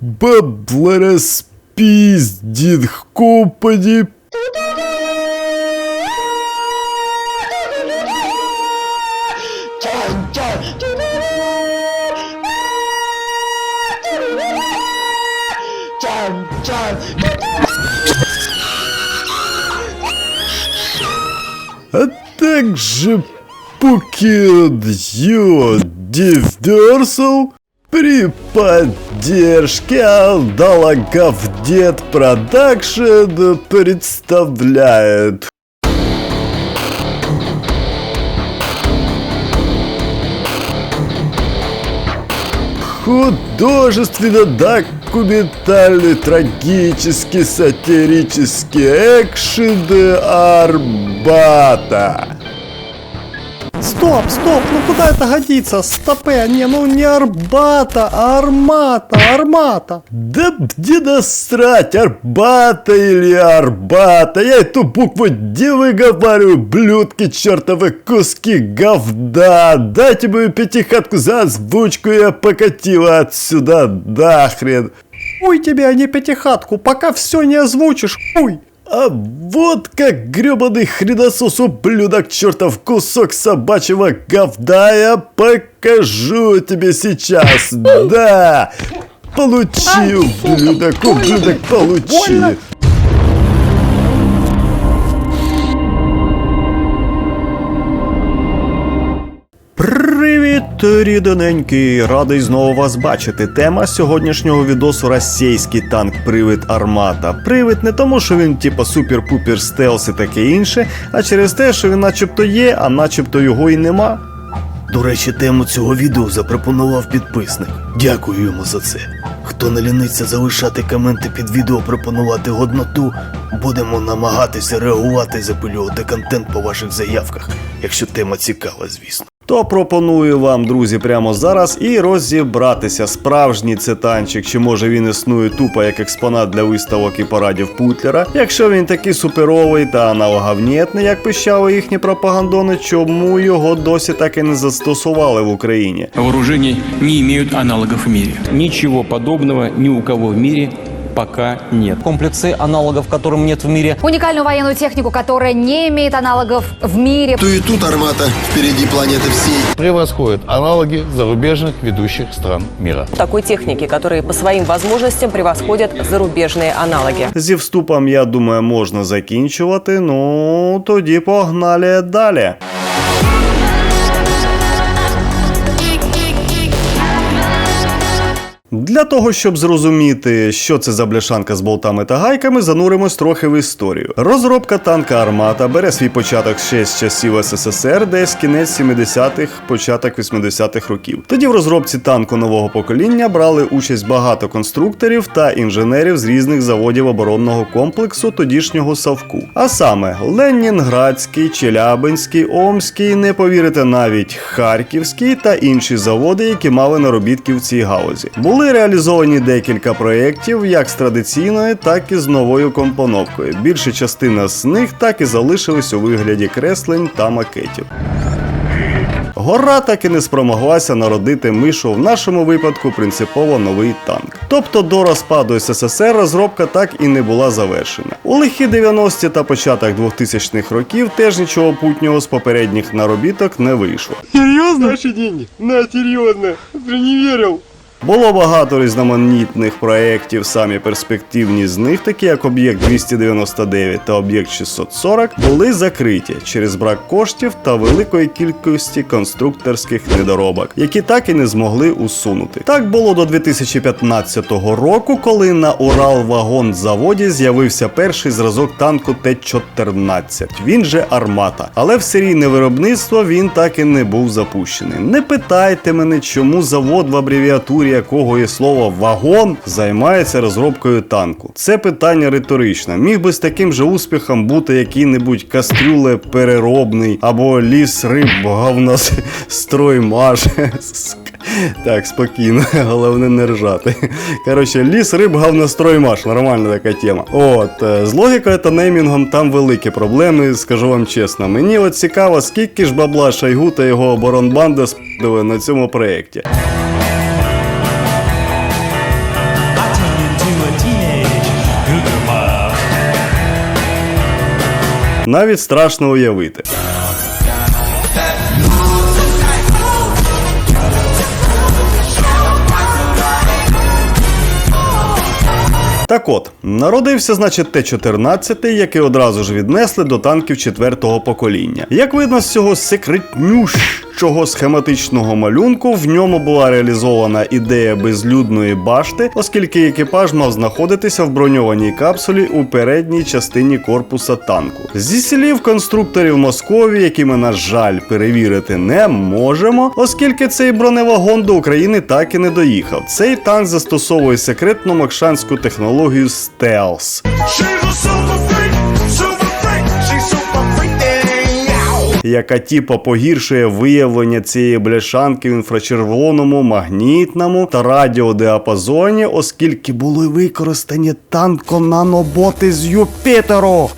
баблара спиздит копани. А также Покет Йо при поддержке Алдалагов Дед Продакшн представляет художественно-документальный трагический сатирический экшен Арбата. Стоп, стоп, ну куда это годится? Стопе, не, ну не Арбата, а Армата, Армата. Да где насрать, Арбата или Арбата? Я эту букву не выговариваю, блюдки чертовы, куски говна. Дайте мою пятихатку за озвучку, я покатила отсюда нахрен. Хуй тебе, а не пятихатку, пока все не озвучишь, хуй. А вот как гребаный хреносос ублюдок чертов кусок собачьего говна я покажу тебе сейчас. Да! Получи, ублюдок, ублюдок, получи. Привіт, рідненький! Радий знову вас бачити. Тема сьогоднішнього відосу російський танк Привид Армата. Привид не тому, що він типа супер-пупер стелс і таке інше, а через те, що він начебто є, а начебто його і нема. До речі, тему цього відео запропонував підписник. Дякую йому за це. Хто не ліниться залишати коменти під відео, пропонувати годноту, будемо намагатися реагувати і запилювати контент по ваших заявках, якщо тема цікава, звісно. То пропоную вам, друзі, прямо зараз і розібратися, справжній це танчик, чи може він існує тупо як експонат для виставок і парадів Путлера. Якщо він такий суперовий та аналоговнєтний, як пищали їхні пропагандони, чому його досі так і не застосували в Україні? вооружений не имеют аналогов в мире. Ничего подобного ни у кого в мире пока нет. комплексы, аналогов которым нет в мире. Уникальную военную технику, которая не имеет аналогов в мире. То и тут армата впереди планеты всей. превосходят аналоги зарубежных ведущих стран мира. такой техники, которые по своим возможностям превосходят зарубежные аналоги. Зі вступом, я думаю, можна закінчувати. Ну тоді погнали далі. Для того, щоб зрозуміти, що це за бляшанка з болтами та гайками, зануримось трохи в історію. Розробка танка Армата бере свій початок ще з часів СССР, десь кінець 70-х, початок 80-х років. Тоді в розробці танку нового покоління брали участь багато конструкторів та інженерів з різних заводів оборонного комплексу тодішнього Савку. А саме Ленінградський, Челябинський, Омський, не повірите навіть Харківський та інші заводи, які мали наробітки в цій галузі. Були реалізовані декілька проєктів, як з традиційною, так і з новою компоновкою. Більша частина з них так і залишились у вигляді креслень та макетів. Гора так і не спромоглася народити мишу в нашому випадку принципово новий танк. Тобто до розпаду СССР розробка так і не була завершена. У лихі 90-ті та початок 2000-х років теж нічого путнього з попередніх наробіток не вийшло. Було багато різноманітних проєктів, самі перспективні з них, такі як об'єкт 299 та об'єкт 640, були закриті через брак коштів та великої кількості конструкторських недоробок, які так і не змогли усунути. Так було до 2015 року, коли на Уралвагонзаводі з'явився перший зразок танку Т-14. Він же Армата. Але в серійне виробництво він так і не був запущений. Не питайте мене, чому завод в абревіатурі якого є слово вагон займається розробкою танку. Це питання риторичне. Міг би з таким же успіхом бути який-небудь кастрюле переробний або ліс риб говна строймаш. Так, спокійно, головне не ржати. Коротше, ліс, риб, говностроймаш, нормальна така тема. От, е, з логікою та неймінгом там великі проблеми, скажу вам чесно. Мені от цікаво, скільки ж бабла Шайгу та його оборонбанда спили на цьому проєкті. Навіть страшно уявити. Так от, народився, значить, Т-14, який одразу ж віднесли до танків четвертого покоління. Як видно з цього секретнющого схематичного малюнку, в ньому була реалізована ідея безлюдної башти, оскільки екіпаж мав знаходитися в броньованій капсулі у передній частині корпуса танку. Зі слів конструкторів Москові, які ми, на жаль, перевірити не можемо, оскільки цей броневагон до України так і не доїхав. Цей танк застосовує секретну макшанську технологію стелс. Яка типа погіршує виявлення цієї бляшанки в інфрачервоному, магнітному та радіодіапазоні, оскільки були використані танком наноботи з Юпітеру.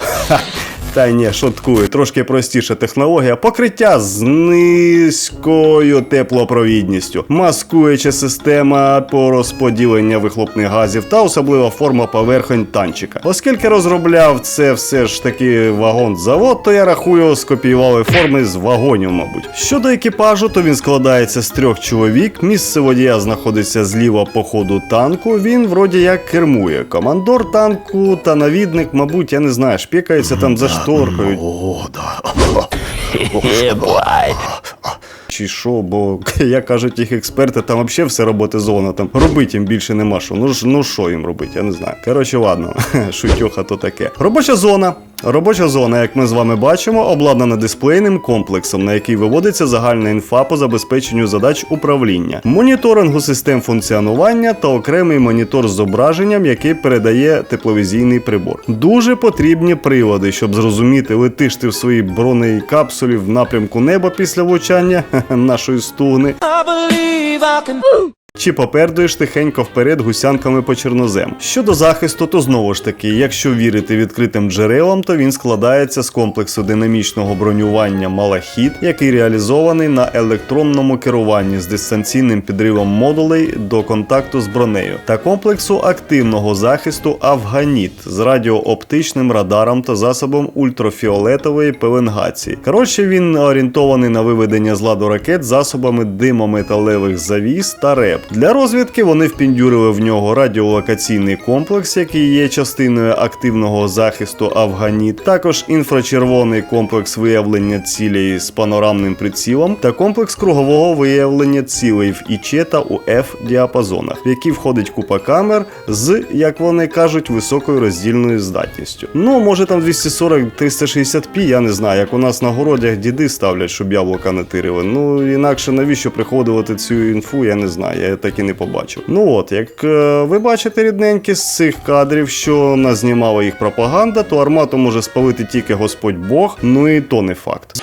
Та ні, шуткую, трошки простіша технологія. Покриття з низькою теплопровідністю, маскуюча система по розподіленню вихлопних газів та особлива форма поверхонь танчика. Оскільки розробляв це все ж таки вагон-завод, то я рахую, скопіювали форми з вагонів, мабуть. Щодо екіпажу, то він складається з трьох чоловік. Місце водія знаходиться зліва по ходу танку. Він вроді як кермує. Командор танку та навідник, мабуть, я не знаю, шпікається там за шторкою. О, да. Чи що, бо як кажуть їх експерти, там взагалі все роботи зона. там робити їм більше нема що. Ну ж ну що їм робити, я не знаю. Коротше, ладно, шутьоха то таке. Робоча зона. Робоча зона, як ми з вами бачимо, обладнана дисплейним комплексом, на який виводиться загальна інфа по забезпеченню задач управління, моніторингу систем функціонування та окремий монітор з зображенням, який передає тепловізійний прибор. Дуже потрібні приводи, щоб зрозуміти, летиш ти в своїй броней капсулі в напрямку неба після влучання нашої стугни. Чи попердуєш тихенько вперед гусянками по чорнозем. Щодо захисту, то знову ж таки, якщо вірити відкритим джерелам, то він складається з комплексу динамічного бронювання Малахіт, який реалізований на електронному керуванні з дистанційним підривом модулей до контакту з бронею, та комплексу активного захисту Афганіт з радіооптичним радаром та засобом ультрафіолетової пеленгації. Коротше, він орієнтований на виведення з ладу ракет засобами димометалевих завіс та реп. Для розвідки вони впіндюрили в нього радіолокаційний комплекс, який є частиною активного захисту Афганіт, також інфрачервоний комплекс виявлення цілей з панорамним прицілом та комплекс кругового виявлення цілей в ІЧ та УФ діапазонах, в які входить купа камер з, як вони кажуть, високою роздільною здатністю. Ну, може там 240-360p, я не знаю, як у нас на городях діди ставлять, щоб яблука не тирили. Ну інакше навіщо приходувати цю інфу, я не знаю, так і не побачив. Ну от, як е, ви бачите, рідненькі з цих кадрів, що нас знімала їх пропаганда, то армату може спалити тільки Господь Бог, ну і то не факт.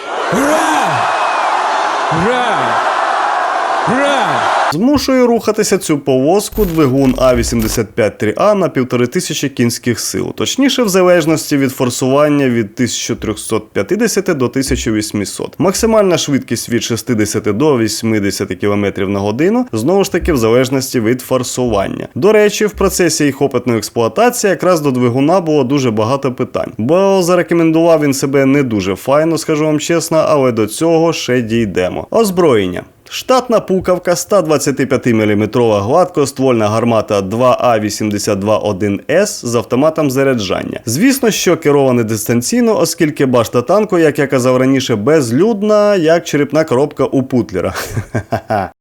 Змушує рухатися цю повозку двигун А-85-3А на 1500 кінських сил, точніше в залежності від форсування від 1350 до 1800. Максимальна швидкість від 60 до 80 км на годину, знову ж таки в залежності від форсування. До речі, в процесі їх опитної експлуатації якраз до двигуна було дуже багато питань, бо зарекомендував він себе не дуже файно, скажу вам чесно, але до цього ще дійдемо. Озброєння. Штатна пукавка 125 мм гладкоствольна гармата 2А82-1С з автоматом заряджання. Звісно, що кероване дистанційно, оскільки башта танку, як я казав раніше, безлюдна, як черепна коробка у Путлера.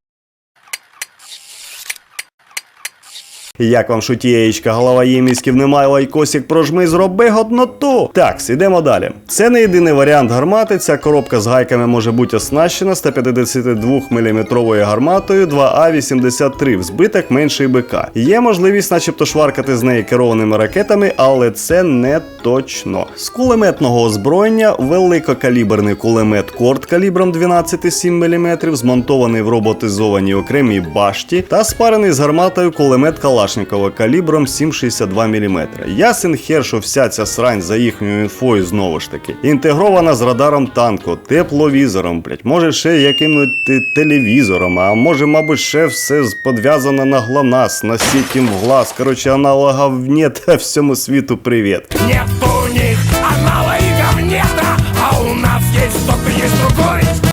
Як вам шутієчка, голова єміськів немає лайкосик прожми, зроби годноту. Так, ідемо далі. Це не єдиний варіант гармати. Ця коробка з гайками може бути оснащена 152 мм гарматою 2А83 в збиток менший БК. Є можливість, начебто, шваркати з неї керованими ракетами, але це не точно. З кулеметного озброєння великокаліберний кулемет Корт калібром 12,7 мм, змонтований в роботизованій окремій башті та спарений з гарматою кулемет Калашникова калібром 7,62 мм. Ясен хер, що вся ця срань за їхньою інфою знову ж таки. Інтегрована з радаром танку, тепловізором, блять, може ще яким телевізором, а може, мабуть, ще все подв'язано на глонас, на сітім в глаз. Коротше, аналогів нет, всьому світу привіт. Нет у аналогов,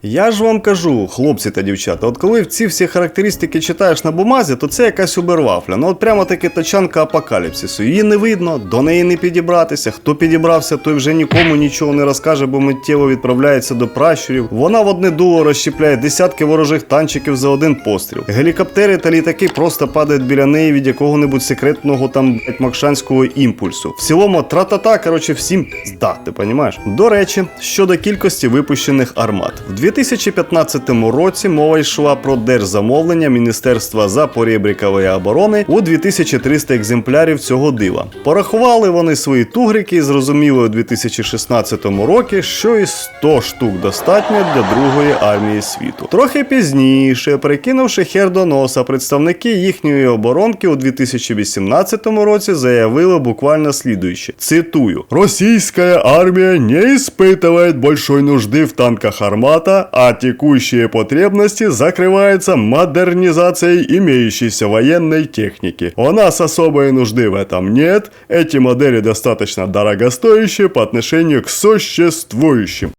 Я ж вам кажу, хлопці та дівчата, от коли ці всі характеристики читаєш на бумазі, то це якась убервафля. Ну от прямо таки тачанка апокаліпсису. Її не видно, до неї не підібратися. Хто підібрався, той вже нікому нічого не розкаже, бо миттєво відправляється до пращурів. Вона в одне дуло розщепляє десятки ворожих танчиків за один постріл. Гелікоптери та літаки просто падають біля неї від якого-небудь секретного там макшанського імпульсу. В цілому, тра-та-та, коротше, всім здати, понімаєш? До речі, щодо кількості випущених армат. В 2015 році мова йшла про держзамовлення Міністерства запорєбрікової оборони у 2300 екземплярів цього дива. Порахували вони свої тугрики і зрозуміли у 2016 році, що і 100 штук достатньо для другої армії світу. Трохи пізніше, прикинувши хер до носа, представники їхньої оборонки у 2018 році заявили буквально слідуюче. Цитую: Російська армія не испытывает большой нужды в танках «Армата», а текущие потребности закрываются модернизацией имеющейся военной техники. У нас особой нужды в этом нет, эти модели достаточно дорогостоящие по отношению к существующим.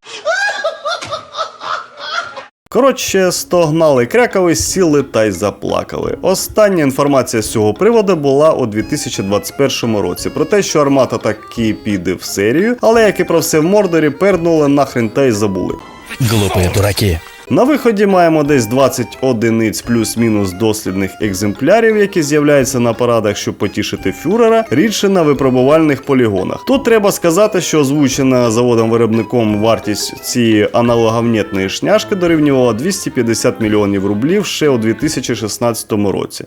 Коротше, стогнали крякали, сіли та й заплакали. Остання інформація з цього приводу була у 2021 році про те, що армата таки піде в серію, але як і про все в Мордорі, пернули нахрен та й забули. Глупые дураки. На виході маємо десь 20 одиниць плюс-мінус дослідних екземплярів, які з'являються на парадах, щоб потішити фюрера, рідше на випробувальних полігонах. Тут треба сказати, що озвучена заводом-виробником вартість цієї аналоговнітної шняшки дорівнювала 250 мільйонів рублів ще у 2016 році.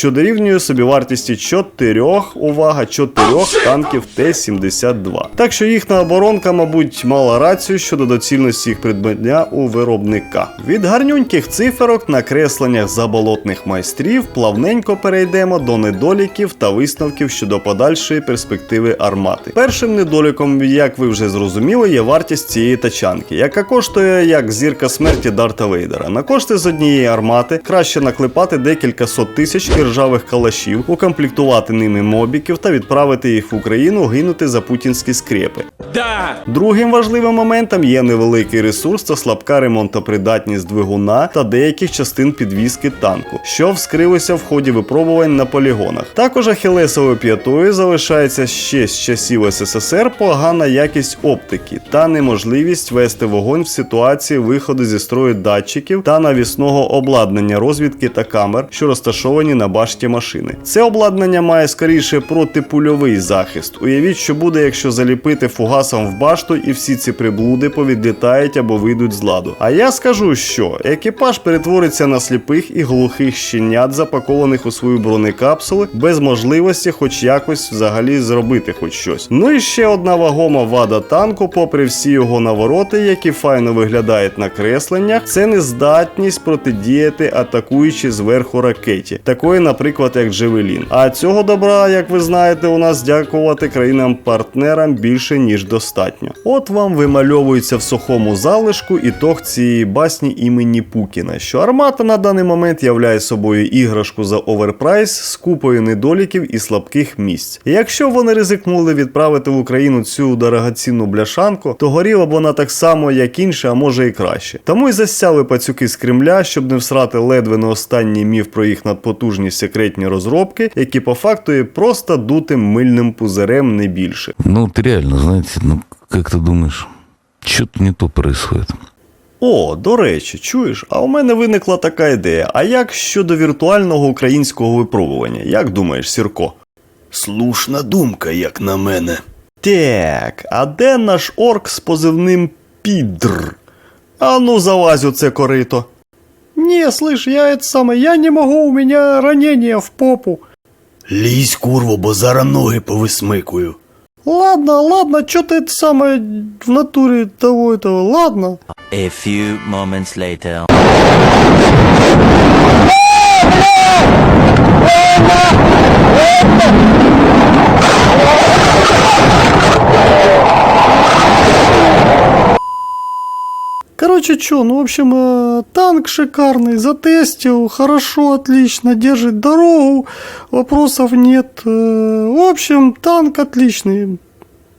Що дорівнює собівартості чотирьох, увага, чотирьох танків Т-72. Так що їхня оборонка, мабуть, мала рацію щодо доцільності їх придбання у виробника. Від гарнюньких циферок на кресленнях заболотних майстрів плавненько перейдемо до недоліків та висновків щодо подальшої перспективи армати. Першим недоліком, як ви вже зрозуміли, є вартість цієї тачанки, яка коштує як зірка смерті Дарта Вейдера. На кошти з однієї армати краще наклепати декілька сот тисяч іржавих калашів, укомплектувати ними мобіків та відправити їх в Україну гинути за путінські скрепи. Да! Другим важливим моментом є невеликий ресурс та слабка ремонтопридатність двигуна та деяких частин підвіски танку, що вскрилося в ході випробувань на полігонах. Також ахілесовою п'ятою залишається ще з часів СССР погана якість оптики та неможливість вести вогонь в ситуації виходу зі строю датчиків та навісного обладнання розвідки та камер, що розташовані на башті машини. Це обладнання має скоріше протипульовий захист. Уявіть, що буде, якщо заліпити фугасом в башту і всі ці приблуди повідлітають або вийдуть з ладу. А я скажу, що екіпаж перетвориться на сліпих і глухих щенят, запакованих у свої бронекапсули, без можливості хоч якось взагалі зробити хоч щось. Ну і ще одна вагома вада танку, попри всі його навороти, які файно виглядають на кресленнях, це нездатність протидіяти атакуючи зверху ракеті, такої, наприклад, як Джевелін. А цього добра, як ви знаєте, у нас дякувати країнам-партнерам більше ніж достатньо. От вам вимальовується в сухому залишку ітог цієї басні імені Пукіна, що армата на даний момент являє собою іграшку за оверпрайс з купою недоліків і слабких місць. Якщо вони ризикнули відправити в Україну цю дорогоцінну бляшанку, то горіла б вона так само, як інша, а може і краще. Тому й засяли пацюки з Кремля, щоб не всрати ледве не останній міф про їх надпотужні секретні розробки, які по факту є просто дутим мильним пузирем не більше. Ну, вот реально, знаете, ну, как ты думаешь, что-то не то происходит. О, до речі, чуєш, а у мене виникла така ідея. А як щодо віртуального українського випробування? Як думаєш, Сірко? Слушна думка, як на мене. Так, а де наш орк з позивним Підр? А ну залазь у це корито. Не, слышь, я это самое, я не могу, у меня ранение в попу. Лізь, курво, бо зараз ноги повисмикую. Ладно, ладно, что ты это самое в натуре того этого, ладно. A few moments later. Короче, что, ну, в общем, э, танк шикарный, затестил, хорошо, отлично, держит дорогу, вопросов нет. Э, В общем, танк отличный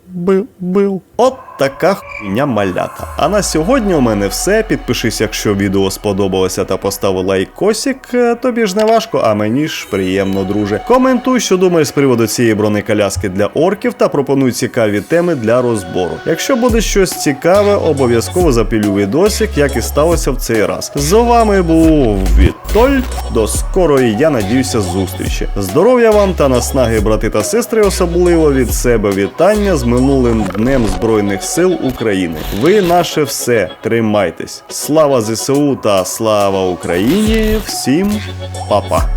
был. От така хуйня малята. А на сьогодні у мене все. Підпишись, якщо відео сподобалося та постав лайкосик. Е, Тобі ж не важко, а мені ж приємно, друже. Коментуй, що думаєш з приводу цієї бронеколяски для орків та пропонуй цікаві теми для розбору. Якщо буде щось цікаве, обов'язково запілю відосик, як і сталося в цей раз. З вами був Вітольд. До скорої, я надіюся, зустрічі. Здоров'я вам та наснаги, брати та сестри, особливо від себе вітання з минулим днем Збройних сил України. Ви наше все. Тримайтесь. Слава ЗСУ та слава Україні! Всім па-па!